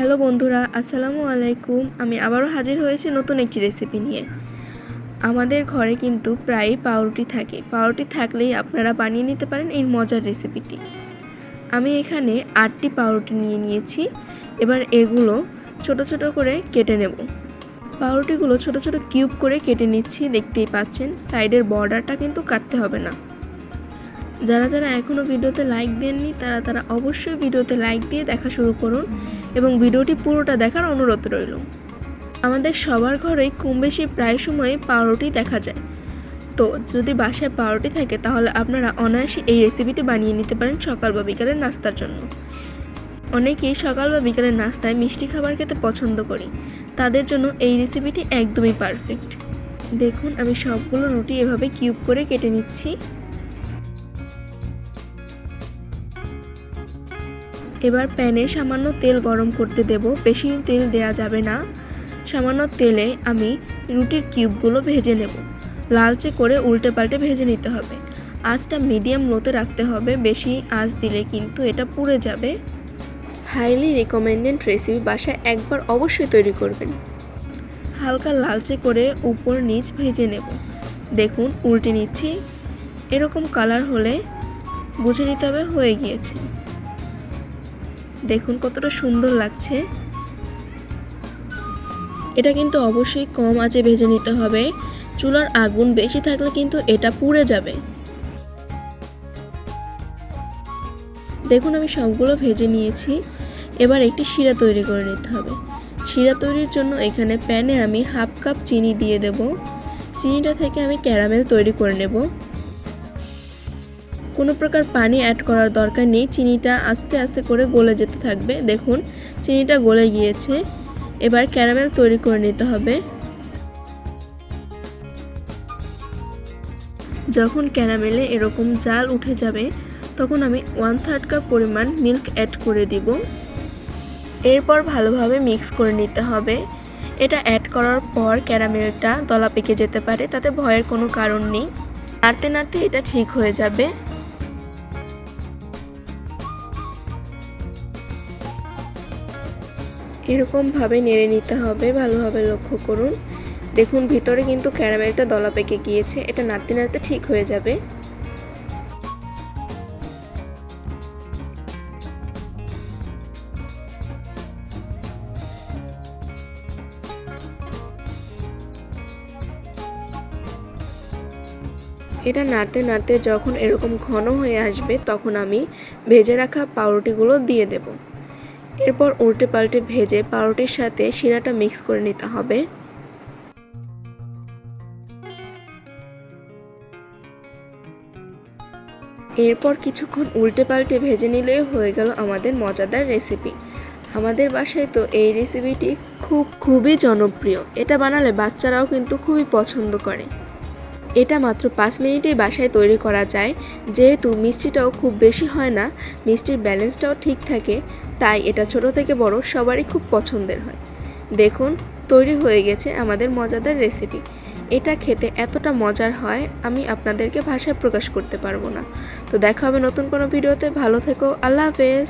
Hello বন্ধুরা, আসসালামু আলাইকুম। আমি আবারও হাজির হয়েছি নতুন একটি রেসিপি নিয়ে। আমাদের ঘরে কিন্তু প্রায়ই পাউরুটি থাকে। পাউরুটি থাকলেই আপনারা বানিয়ে নিতে পারেন এই মজার রেসিপিটি আমি এখানে আটটি পাউরুটি নিয়ে নিয়েছি। এবার এগুলো ছোট ছোট করে কেটে নেব। পাউরুটিগুলো ছোট ছোট কিউব করে কেটে নিচ্ছি, দেখতেই পাচ্ছেন। সাইডের বর্ডারটা কিন্তু কাটতে হবে না। যারা যারা এখনও ভিডিওতে লাইক দেননি, তারা তারা অবশ্যই ভিডিওতে লাইক দিয়ে দেখা শুরু করুন এবং ভিডিওটি পুরোটা দেখার অনুরোধ রইল। আমাদের সবার ঘরেই কম বেশি প্রায় সময় পাউরুটি দেখা যায়। তো যদি বাসায় পাউরুটি থাকে, তাহলে আপনারা অনায়াসে এই রেসিপিটি বানিয়ে নিতে পারেন সকাল বা বিকালের নাস্তার জন্য। অনেকেই সকাল বা বিকালের নাস্তায় মিষ্টি খাবার খেতে পছন্দ করি। তাদের জন্য এই রেসিপিটি একদমই পারফেক্ট দেখুন, আমি সবগুলো রুটি এভাবে কিউব করে কেটে নিচ্ছি। এবার প্যানে সামান্য তেল গরম করতে দেব। বেশি তেল দেয়া যাবে না। সামান্য তেলে আমি রুটির কিউবগুলো ভেজে নেব। লালচে করে উল্টে পাল্টে ভেজে নিতে হবে। আঁচটা মিডিয়াম লোতে রাখতে হবে। বেশি আঁচ দিলে কিন্তু এটা পুড়ে যাবে। হাইলি রেকমেন্ডেড রেসিপি বাসায় একবার অবশ্যই তৈরি করবেন। হালকা লালচে করে উপর নিচ ভেজে নেব। দেখুন, উল্টে নিচ্ছি। এরকম কালার হলে বুঝে নিতে হবে, হয়ে গিয়েছে। দেখুন কতটা সুন্দর লাগছে। এটা কিন্তু অবশ্যই কম আঁচে ভেজে নিতে হবে। চুলার আগুন বেশি থাকলে কিন্তু এটা পুড়ে যাবে। দেখুন আমি সবগুলো ভেজে নিয়েছি। এবার একটি শিরা তৈরি করে নিতে হবে। শিরা তৈরির জন্য এখানে প্যানে আমি হাফ কাপ চিনি দিয়ে দেব। চিনিটা থেকে আমি ক্যারামেল তৈরি করে নেব। কোনো প্রকার পানি অ্যাড করার দরকার নেই। চিনিটা আস্তে আস্তে করে গলে যেতে থাকবে। দেখুন, চিনিটা গলে গিয়েছে। এবার ক্যারামেল তৈরি করে নিতে হবে। যখন ক্যারামেলে এরকম জাল উঠে যাবে, তখন আমি ওয়ান থার্ড কাপ পরিমাণ মিল্ক অ্যাড করে দিব। এরপর ভালোভাবে মিক্স করে নিতে হবে। এটা অ্যাড করার পর ক্যারামেলটা দলা পেকে যেতে পারে, তাতে ভয়ের কোনো কারণ নেই। নাড়তে নাড়তে এটা ঠিক হয়ে যাবে। এরকমভাবে নেড়ে নিতে হবে, ভালোভাবে লক্ষ্য করুন। দেখুন, ভিতরে কিন্তু ক্যারামেলটা দলা পেকে গিয়েছে, এটা নাড়তে নাড়তে ঠিক হয়ে যাবে। এটা নাড়তে নাড়তে যখন এরকম ঘন হয়ে আসবে, তখন আমি ভেজে রাখা পাউরুটিগুলো দিয়ে দেব। এরপর উল্টে পাল্টে ভেজে পাউরুটির সাথে শিরাটা মিক্স করে নিতে হবে। এরপর কিছুক্ষণ উল্টে পাল্টে ভেজে নিলেই হয়ে গেল আমাদের মজাদার রেসিপি। আমাদের বাসায় তো এই রেসিপিটি খুব, খুবই জনপ্রিয়। এটা বানালে বাচ্চারাও কিন্তু খুবই পছন্দ করে। এটা মাত্র পাঁচ মিনিটেই বাসায় তৈরি করা যায়। যেহেতু মিষ্টিটাও খুব বেশি হয় না, মিষ্টির ব্যালেন্সটাও ঠিক থাকে, তাই এটা ছোট থেকে বড় সবারই খুব পছন্দের হয়। দেখুন, তৈরি হয়ে গেছে আমাদের মজাদার রেসিপি। এটা খেতে এতটা মজার হয়, আমি আপনাদেরকে ভাষায় প্রকাশ করতে পারব না। তো দেখা হবে নতুন কোনো ভিডিওতে। ভালো থেকো, আল্লাহ হাফেজ।